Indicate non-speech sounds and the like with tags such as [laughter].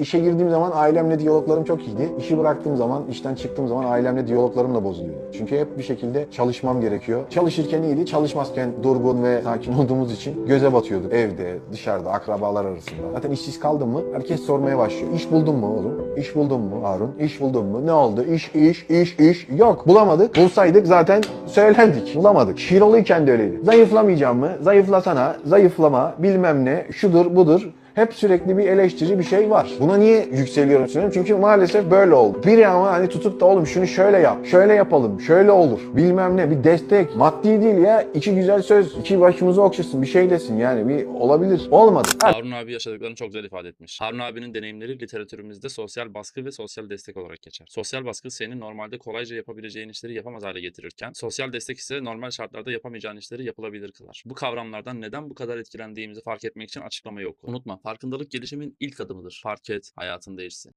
işe girdiğim zaman ailemle diyaloglarım çok iyiydi. İşi bıraktığım zaman, işten çıktığım zaman ailemle diyaloglarım da bozuluyordu. Çünkü hep bir şekilde çalışmam gerekiyor. Çalışırken iyiydi, çalışmazken durgun ve sakin [laughs] olduğumuz için göze batıyorduk. Evde, dışarıda, akrabalar arasında. Zaten işsiz kaldın mı herkes sormaya başlıyor. İş buldun mu oğlum? İş buldun mu Harun? İş buldun mu? Ne oldu? İş, iş, iş, iş. Yok bulamadık. Bulsaydık zaten söylerdik. Bulamadık. Şiroluyken de öyleydi. Zayıflamayacağım mı? Zayıflasana. Zayıflama. Bilmem ne. Şudur budur. Hep sürekli bir eleştiri bir şey var. Buna niye yükseliyorum söylüyorum? Çünkü maalesef böyle oldu. Biri ama hani tutup da oğlum şunu şöyle yap, şöyle yapalım, şöyle olur. Bilmem ne bir destek. Maddi değil ya. iki güzel söz, iki başımızı okşasın, bir şey desin yani. Bir olabilir. Olmadı. Ha, Harun abi yaşadıklarını çok güzel ifade etmiş. Harun abinin deneyimleri literatürümüzde sosyal baskı ve sosyal destek olarak geçer. Sosyal baskı senin normalde kolayca yapabileceğin işleri yapamaz hale getirirken, sosyal destek ise normal şartlarda yapamayacağın işleri yapılabilir kılar. Bu kavramlardan neden bu kadar etkilendiğimizi fark etmek için açıklama yok. Unutma, farkındalık gelişimin ilk adımıdır. Fark et, hayatın değişsin.